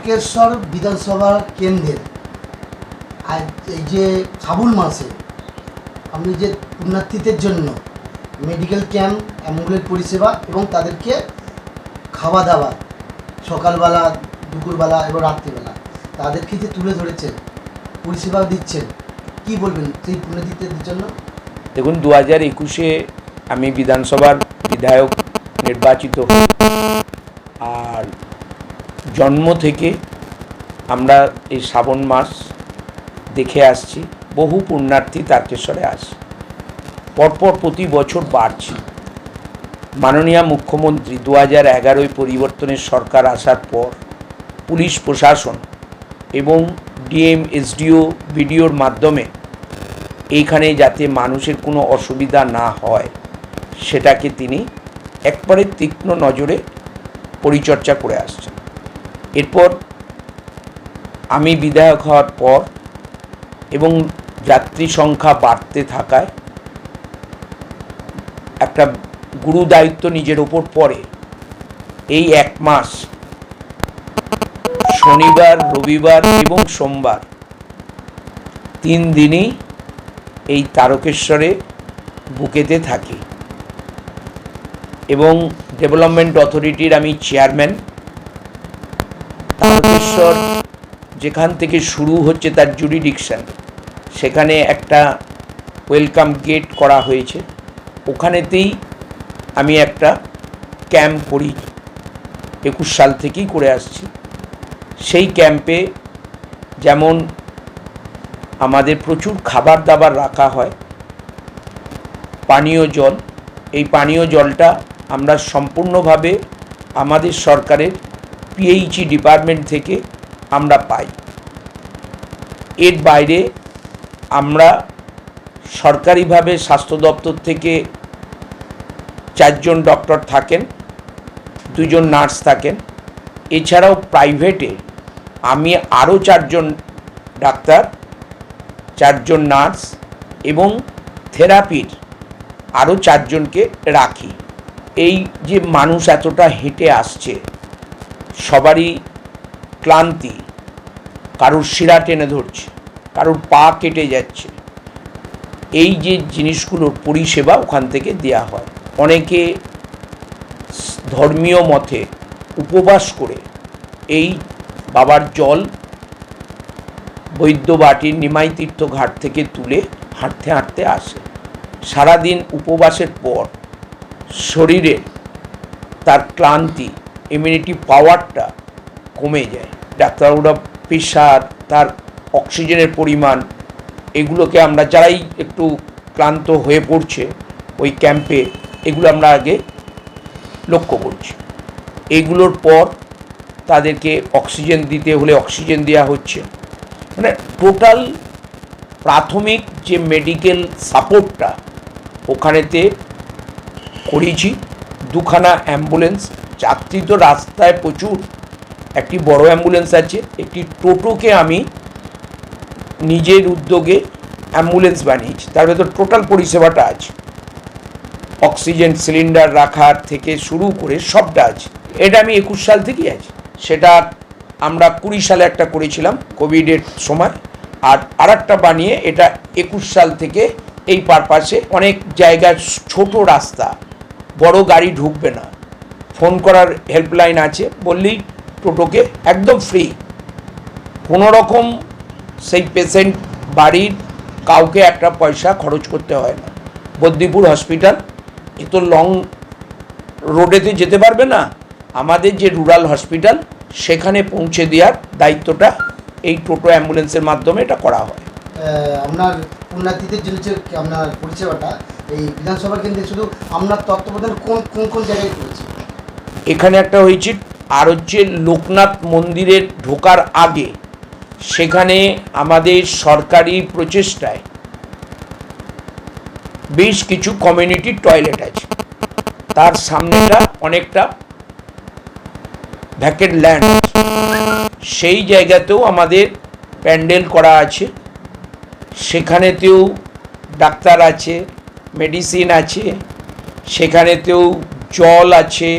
তারকেশ্বর বিধানসভা কেন্দ্রের আর এই যে শ্রাবণ মাসে আপনি যে পুণ্যার্থীদের জন্য মেডিকেল ক্যাম্প, অ্যাম্বুলেন্স পরিষেবা এবং তাদেরকে খাওয়া দাওয়া, সকালবেলা, দুপুরবেলা এবং রাত্রিবেলা তাদেরকে যে তুলে ধরেছেন পরিষেবা দিচ্ছেন, কি বলবেন সেই পুণ্যার্থীদের জন্য? দেখুন দু হাজার একুশে আমি বিধানসভার বিধায়ক নির্বাচিত আর জন্ম থেকে আমরা এই শ্রাবণ মাস দেখে আসছি, বহু পুণ্যার্থী তারকেশ্বরে আসে। পরপর প্রতি বছর বাড়ছে। মাননীয় মুখ্যমন্ত্রী দু হাজার এগারোয় পরিবর্তনের সরকার আসার পর পুলিশ প্রশাসন এবং ডিএম এসডিও বিডিওর মাধ্যমে এইখানে যাতে মানুষের কোনো অসুবিধা না হয়, সেটাকে তিনি একবারে তীক্ষ্ণ নজরে পরিচর্যা করে আসছেন। এরপর আমি বিধায়ক হওয়ার পর এবং যাত্রী সংখ্যা বাড়তে থাকায় একটা গুরু দায়িত্ব নিজের ওপর পড়ে। এই এক মাস, শনিবার, রবিবার এবং সোমবার, তিন দিনই এই তারকেশ্বরে বুকেতে থাকি এবং ডেভেলপমেন্ট অথরিটির আমি চেয়ারম্যান। তারকেশ্বর যেখান থেকে শুরু হচ্ছে তার জুরিডিকশন সেখানে একটা ওয়েলকাম গেট করা হয়েছে। ওখানেতেই আমি একটা ক্যাম্প করি, একুশ সাল থেকেই করে আসছি। সেই ক্যাম্পে যেমন আমাদের প্রচুর খাবার দাবার রাখা হয়, পানীয় জল, এই পানীয় জলটা আমরা সম্পূর্ণভাবে আমাদের সরকারের পিএইচই ডিপার্টমেন্ট থেকে আমরা পাই। এর বাইরে আমরা সরকারিভাবে স্বাস্থ্য দপ্তর থেকে চারজন ডক্টর থাকেন, দুজন নার্স থাকেন। এছাড়াও প্রাইভেটে আমি আরও চারজন ডাক্তার, চারজন নার্স এবং থেরাপির আরও চারজনকে রাখি। এই যে মানুষ এতটা হেঁটে আসছে সবারই ক্লান্তি, কারুর শিরা টেনে ধরছে, কারুর পা কেটে যাচ্ছে। এই যে জিনিসগুলোর পরিষেবা ওখান থেকে দেয়া হয়। অনেকে ধর্মীয় মতে উপবাস করে এই বাবার জল বৈদ্যবাটির নিমাই তীর্থ ঘাট থেকে তুলে হাঁটতে হাঁটতে আসে। সারাদিন উপবাসের পর শরীরে তার ক্লান্তি ইমিউনিটি পাওয়ারটা কমে যায়। ডাক্তারবাবুরা প্রেশার তার অক্সিজেনের পরিমাণ, এগুলোকে আমরা যারাই একটু ক্লান্ত হয়ে পড়ছে ওই ক্যাম্পে এগুলো আমরা আগে লক্ষ্য করছি। এগুলোর পর তাদেরকে অক্সিজেন দিতে হলে অক্সিজেন দেওয়া হচ্ছে। মানে টোটাল প্রাথমিক যে মেডিকেল সাপোর্টটা ওখানেতে করেছি, দুখানা অ্যাম্বুলেন্স যাত্রী তো রাস্তায় প্রচুর। একটি বড় অ্যাম্বুলেন্স আছে, একটি টোটোকে আমি নিজের উদ্যোগে অ্যাম্বুলেন্স বানিয়েছি। তার ভেতর টোটাল পরিষেবাটা আছে। অক্সিজেন সিলিন্ডার রাখার থেকে শুরু করে সবটা আছে। এটা আমি একুশ সাল থেকেই আছি। সেটা আমরা কুড়ি সালে একটা করেছিলাম কোভিডের সময়। আর আরেকটা বানিয়ে এটা একুশ সাল থেকে এই পারপাসে অনেক জায়গার ছোট রাস্তা, বড় গাড়ি ঢুকবে না। ফোন করার হেল্পলাইন আছে, বললেই টোটোকে একদম ফ্রি কোনো রকম সেই পেশেন্ট বাড়ির কাউকে একটা পয়সা খরচ করতে হয় না। বদ্দিপুর হসপিটাল এ তো লং রোডেতে যেতে পারবে না। আমাদের যে রুরাল হসপিটাল সেখানে পৌঁছে দেওয়ার দায়িত্বটা এই টোটো অ্যাম্বুলেন্সের মাধ্যমে এটা করা হয়। আপনার পুণ্যার্থীদের জন্য যে আপনার পরিষেবাটা, এই বিধানসভা কেন্দ্রে শুধু আপনার তত্ত্বাবধান কোন কোন কোন জায়গায় করেছে? এখানে একটা হয়েছে, আর হচ্ছে লোকনাথ মন্দিরের ঢোকার আগে। সেখানে আমাদের সরকারি প্রচেষ্টায় বেশ কিছু কমিউনিটি টয়লেট আছে। তার সামনেটা অনেকটা ভ্যাকেট ল্যান্ড সেই জায়গাতেও আমাদের প্যান্ডেল করা আছে। সেখানেতেও ডাক্তার আছে মেডিসিন আছে, সেখানেতেও জল আছে।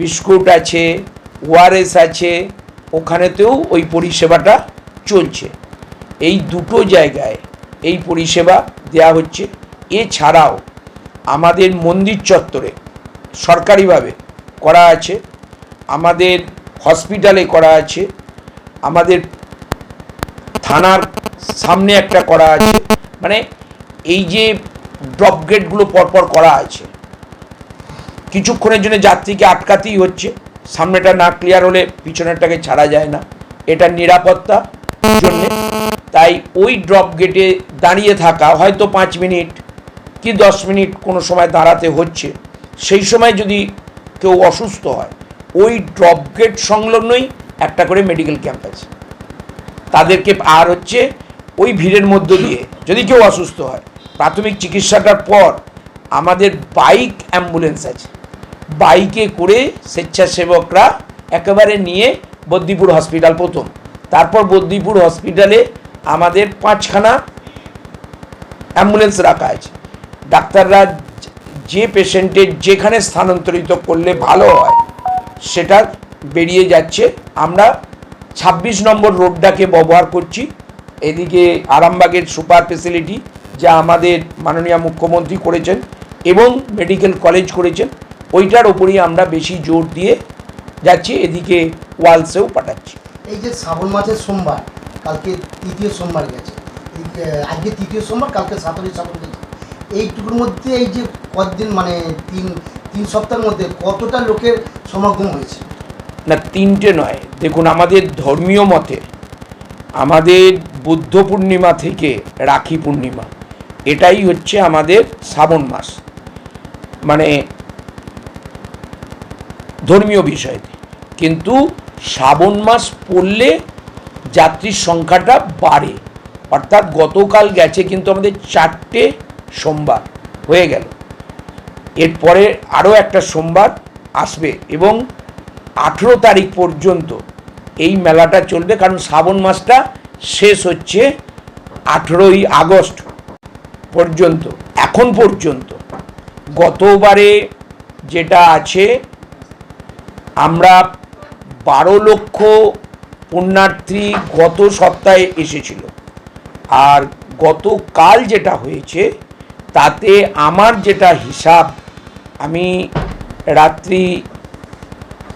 বিস্কুট আছে ওআরএস আছে, ওখানেতেও ওই পরিষেবাটা চলছে। এই দুটো জায়গায় এই পরিষেবা দেয়া হচ্ছে। এছাড়াও আমাদের মন্দির চত্বরে সরকারিভাবে করা আছে, আমাদের হসপিটালে করা আছে, আমাদের থানার সামনে একটা করা আছে। মানে এই যে ড্রপ গেটগুলো পরপর করা আছে কিছুক্ষণের জন্য যাত্রীকে আটকাতেই হচ্ছে। সামনেটা না ক্লিয়ার হলে পিছনেরটাকে ছাড়া যায় না। এটা নিরাপত্তা জন্যে। তাই ওই ড্রপ গেটে দাঁড়িয়ে থাকা, হয়তো পাঁচ মিনিট কি দশ মিনিট কোনো সময় দাঁড়াতে হচ্ছে, সেই সময় যদি কেউ অসুস্থ হয়, ওই ড্রপ গেট সংলগ্নই একটা করে মেডিকেল ক্যাম্প আছে। তাদেরকে আর হচ্ছে ওই ভিড়ের মধ্য দিয়ে যদি কেউ অসুস্থ হয়, প্রাথমিক চিকিৎসাটার পর আমাদের বাইক অ্যাম্বুলেন্স আছে। বাইকে করে স্বেচ্ছাসেবকরা একেবারে নিয়ে বদ্দিপুর হসপিটাল প্রথম। তারপর বদ্দিপুর হসপিটালে আমাদের পাঁচখানা অ্যাম্বুলেন্স রাখা আছে। ডাক্তাররা যে পেশেন্টের যেখানে স্থানান্তরিত করলে ভালো হয়, সেটা বেরিয়ে যাচ্ছে। আমরা ছাব্বিশ নম্বর রোডটাকে ব্যবহার করছি। এদিকে আরামবাগের সুপার ফেসিলিটি যা আমাদের মাননীয় মুখ্যমন্ত্রী করেছেন এবং মেডিকেল কলেজ করেছেন। ওইটার ওপরই আমরা বেশি জোর দিয়ে যাচ্ছি এদিকে ওয়ালসেও পাঠাচ্ছি। এই যে শ্রাবণ মাসের সোমবার কালকে তৃতীয় সোমবার গেছে আজকে তৃতীয় সোমবার কালকে সাতই শ্রাবণ গেছে। এইটুকুর মধ্যে এই যে কতদিন মানে তিন তিন সপ্তাহের মধ্যে কতটা লোকের সমাগম হয়েছে? না তিনটে নয়। দেখুন আমাদের ধর্মীয় মতে আমাদের বুদ্ধ পূর্ণিমা থেকে রাখি পূর্ণিমা এটাই হচ্ছে আমাদের শ্রাবণ মাস। মানে ধর্মীয় বিষয়তে কিন্তু শ্রাবণ মাস পড়লে যাত্রীর সংখ্যাটা বাড়ে। অর্থাৎ গতকাল গেছে কিন্তু আমাদের চারটে সোমবার হয়ে গেল। এরপরে আরও একটা সোমবার আসবে এবং আঠেরো তারিখ পর্যন্ত এই মেলাটা চলবে, কারণ শ্রাবণ মাসটা শেষ হচ্ছে আঠেরোই আগস্ট পর্যন্ত, এখন পর্যন্ত। গতবারে যেটা আছে আমরা বারো লক্ষ পুণ্যার্থী গত সপ্তাহে এসেছিল। আর গতকাল যেটা হয়েছে, তাতে আমার যেটা হিসাব, আমি রাত্রি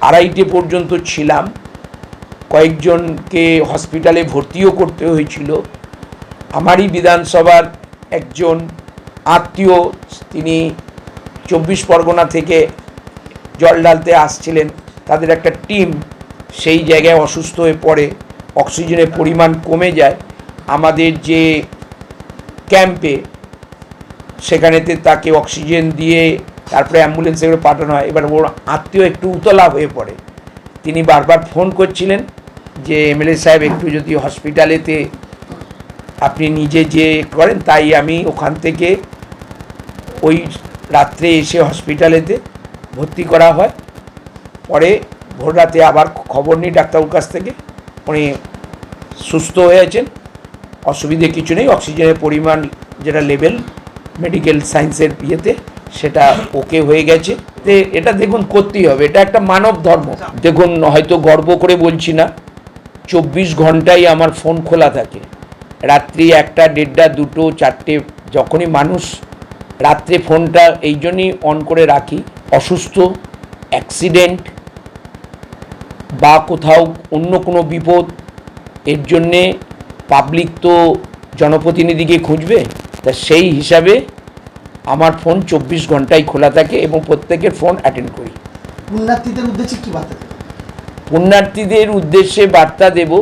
আড়াইটে পর্যন্ত ছিলাম। কয়েকজনকে হসপিটালে ভর্তিও করতে হয়েছিল। আমারই বিধানসভার একজন আত্মীয়, তিনি চব্বিশ পরগনা থেকে জল ঢালতে আসছিলেন। তাদের একটা টিম সেই জায়গায় অসুস্থ হয়ে পড়ে, অক্সিজেনের পরিমাণ কমে যায়। আমাদের যে ক্যাম্পে সেখানেতে তাকে অক্সিজেন দিয়ে তারপরে অ্যাম্বুলেন্সে করে পাঠানো হয়। এবার ওর আত্মীয় একটু উতলা হয়ে পড়ে। তিনি বারবার ফোন করছিলেন যে এমএলএ সাহেব, একটু যদি হসপিটালেতে আপনি নিজে যে করেন, তাই আমি ওখান থেকে ওই রাত্রে এসে হসপিটালেতে ভর্তি করা হয়। পরে ভোর রাতে আবার খবর নিই ডাক্তারবাবুর কাছ থেকে উনি সুস্থ হয়েছেন। অসুবিধে কিছু নেই, অক্সিজেনের পরিমাণ যেটা লেভেল মেডিকেল সায়েন্সের ইয়েতে সেটা ওকে হয়ে গেছে। তে এটা দেখুন করতেই হবে, এটা একটা মানব ধর্ম। দেখুন, হয়তো গর্ব করে বলছি না, চব্বিশ ঘন্টাই আমার ফোন খোলা থাকে। রাত্রি একটা, দেড়টা, দুটো, চারটে, যখনই মানুষ রাত্রে ফোনটা এই জন্যই অন করে রাখি, অসুস্থ অ্যাক্সিডেন্ট বা কোথাও অন্য কোনো বিপদ এর জন্যে পাবলিক তো জনপ্রতিনিধিকে খুঁজবে তা সেই হিসাবে আমার ফোন চব্বিশ ঘন্টাই খোলা থাকে এবং প্রত্যেকের ফোন অ্যাটেন্ড করি। পুণ্যার্থীদের উদ্দেশ্যে কী বার্তা পুণ্যার্থীদের উদ্দেশ্যে বার্তা দেব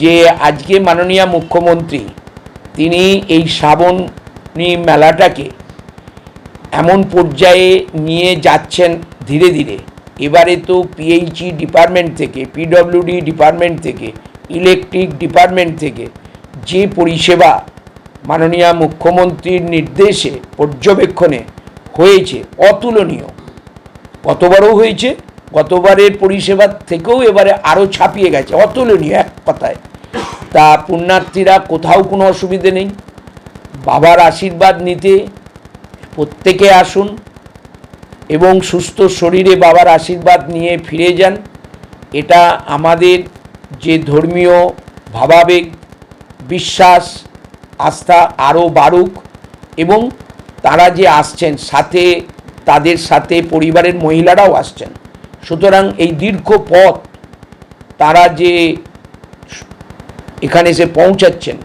যে আজকে মাননীয় মুখ্যমন্ত্রী তিনি এই শ্রাবণী মেলাটাকে এমন পর্যায়ে নিয়ে যাচ্ছেন ধীরে ধীরে। এবারে তো পিএইচই ডিপার্টমেন্ট থেকে পিডব্লিউডি ডিপার্টমেন্ট থেকে ইলেকট্রিক ডিপার্টমেন্ট থেকে যে পরিষেবা মাননীয় মুখ্যমন্ত্রীর নির্দেশে পর্যবেক্ষণে হয়েছে, অতুলনীয়। গতবারও হয়েছে, গতবারের পরিষেবার থেকেও এবারে আরও ছাপিয়ে গেছে, অতুলনীয় এক কথায়। তা পুণ্যার্থীরা কোথাও কোনো অসুবিধে নেই। বাবার আশীর্বাদ নিতে প্রত্যেকে আসুন এবং সুস্থ শরীরে বাবার আশীর্বাদ নিয়ে ফিরে যান। এটা আমাদের যে ধর্মীয় ভাবাবেগ, বিশ্বাস, আস্থা আরও বাড়ুক এবং তারা যে আসছেন, সাথে তাদের সাথে পরিবারের মহিলারাও আসছেন। সুতরাং এই দীর্ঘ পথ তারা যে এখানে এসে পৌঁছাচ্ছেন,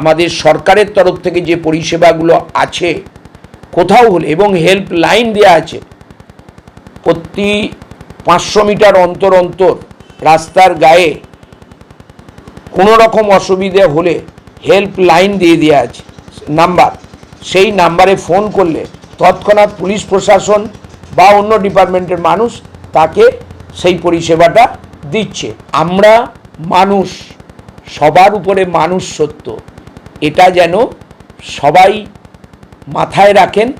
আমাদের সরকারের তরফ থেকে যে পরিষেবাগুলো আছে, কোথাও হলে এবং হেল্প লাইন দেওয়া আছে প্রতি পাঁচশো মিটার অন্তর অন্তর রাস্তার গায়ে কোনো রকম অসুবিধে হলে হেল্প লাইন দিয়ে দেওয়া আছে। নাম্বার সেই নাম্বারে ফোন করলে তৎক্ষণাৎ পুলিশ প্রশাসন বা অন্য ডিপার্টমেন্টের মানুষ তাকে সেই পরিষেবাটা দিচ্ছে। আমরা মানুষ, সবার উপরে মানুষ সত্য। এটা যেন সবাই মাথায় রাখেন।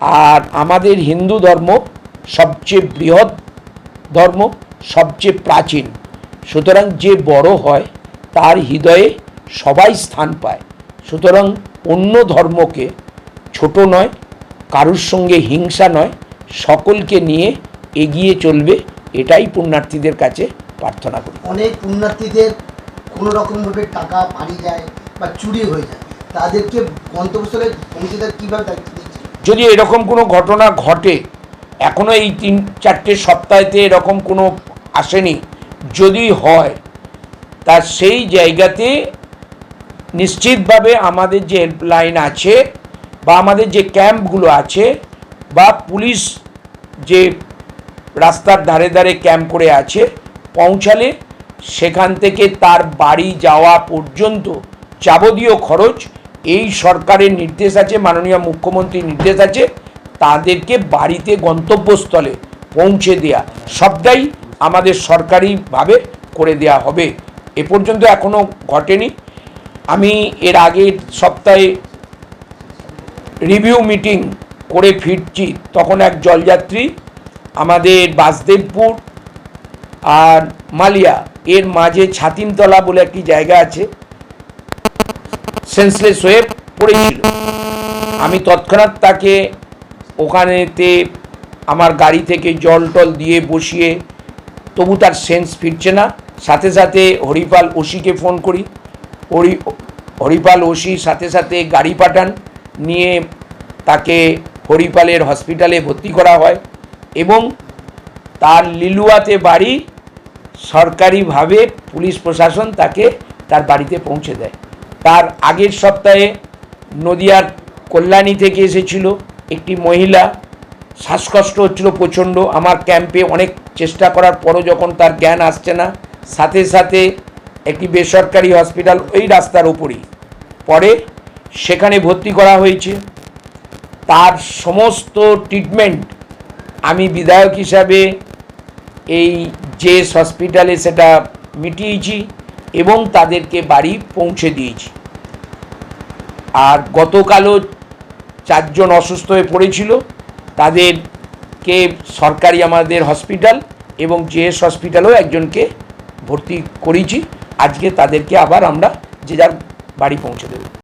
আর আমাদের হিন্দু ধর্ম সবচেয়ে বৃহৎ ধর্ম সবচেয়ে প্রাচীন। সুতরাং যে বড় হয় তার হৃদয়ে সবাই স্থান পায়। সুতরাং অন্য ধর্মকে ছোট নয় কারুর সঙ্গে হিংসা নয় সকলকে নিয়ে এগিয়ে চলবে এটাই পুণ্যার্থীদের কাছে প্রার্থনা করি। অনেক পুণ্যার্থীদের কোনো রকমভাবে টাকা হারিয়ে যায় বা চুরি হয়ে যায়। তাদেরকে গন্তব্যস্থলে পৌঁছে দেওয়ার কীভাবে দায়িত্ব যদি এরকম কোনো ঘটনা ঘটে এখনও এই তিন চারটে সপ্তাহেতে এরকম কোনো আসেনি। যদি হয়, তা সেই জায়গাতে নিশ্চিতভাবে আমাদের যে হেল্পলাইন আছে বা আমাদের যে ক্যাম্পগুলো আছে বা পুলিশ যে রাস্তার ধারে ধারে ক্যাম্প করে আছে, পৌঁছালে সেখান থেকে তার বাড়ি যাওয়া পর্যন্ত যাবতীয় খরচ এই সরকারের নির্দেশ আছে, মাননীয় মুখ্যমন্ত্রীর নির্দেশ আছে। তাদেরকে বাড়িতে গন্তব্যস্থলে পৌঁছে দেয়া। সবটাই আমাদের সরকারিভাবে করে দেয়া হবে। এ পর্যন্ত এখনও ঘটেনি। আমি এর আগের সপ্তাহে রিভিউ মিটিং করে ফিরছি। তখন এক জলযাত্রী আমাদের বাসদেবপুর আর মালিয়া, এর মাঝে ছাতিমতলা বলে একটি জায়গা আছে, সেন্সলেস হয়ে পড়েছিল। আমি তৎক্ষণাৎ তাকে ওখানেতে আমার গাড়ি থেকে জল টল দিয়ে বসিয়ে, তবু তার সেন্স ফিরছে না। সাথে সাথে হরিপাল ওসিকে ফোন করি। হরি, হরিপাল ওসি সাথে সাথে গাড়ি পাঠান, নিয়ে তাকে হরিপালের হসপিটালে ভর্তি করা হয় এবং তার লিলুয়াতে বাড়ি সরকারিভাবে পুলিশ প্রশাসন তাকে তার বাড়িতে পৌঁছে দেয়। তার আগের সপ্তাহে নদিয়ার কল্যাণী থেকে এসেছিল। একটি মহিলা শ্বাসকষ্ট হচ্ছিল প্রচণ্ড। আমার ক্যাম্পে অনেক চেষ্টা করার পরও যখন তার জ্ঞান আসছে না, সাথে সাথে একটি বেসরকারি হসপিটাল ওই রাস্তার ওপরই পরে সেখানে ভর্তি করা হয়েছে। তার সমস্ত ট্রিটমেন্ট আমি বিধায়ক হিসাবে এই যে হসপিটালে সেটা মিটিয়েছি এবং তাদেরকে বাড়ি পৌঁছে দিয়েছি। আর গতকালও চারজন অসুস্থ হয়ে পড়েছিল। তাদেরকে সরকারি আমাদের হসপিটাল এবং জেএস হসপিটালেও একজনকে ভর্তি করেছি। আজকে তাদেরকে আবার আমরা যে যার বাড়ি পৌঁছে দেবো।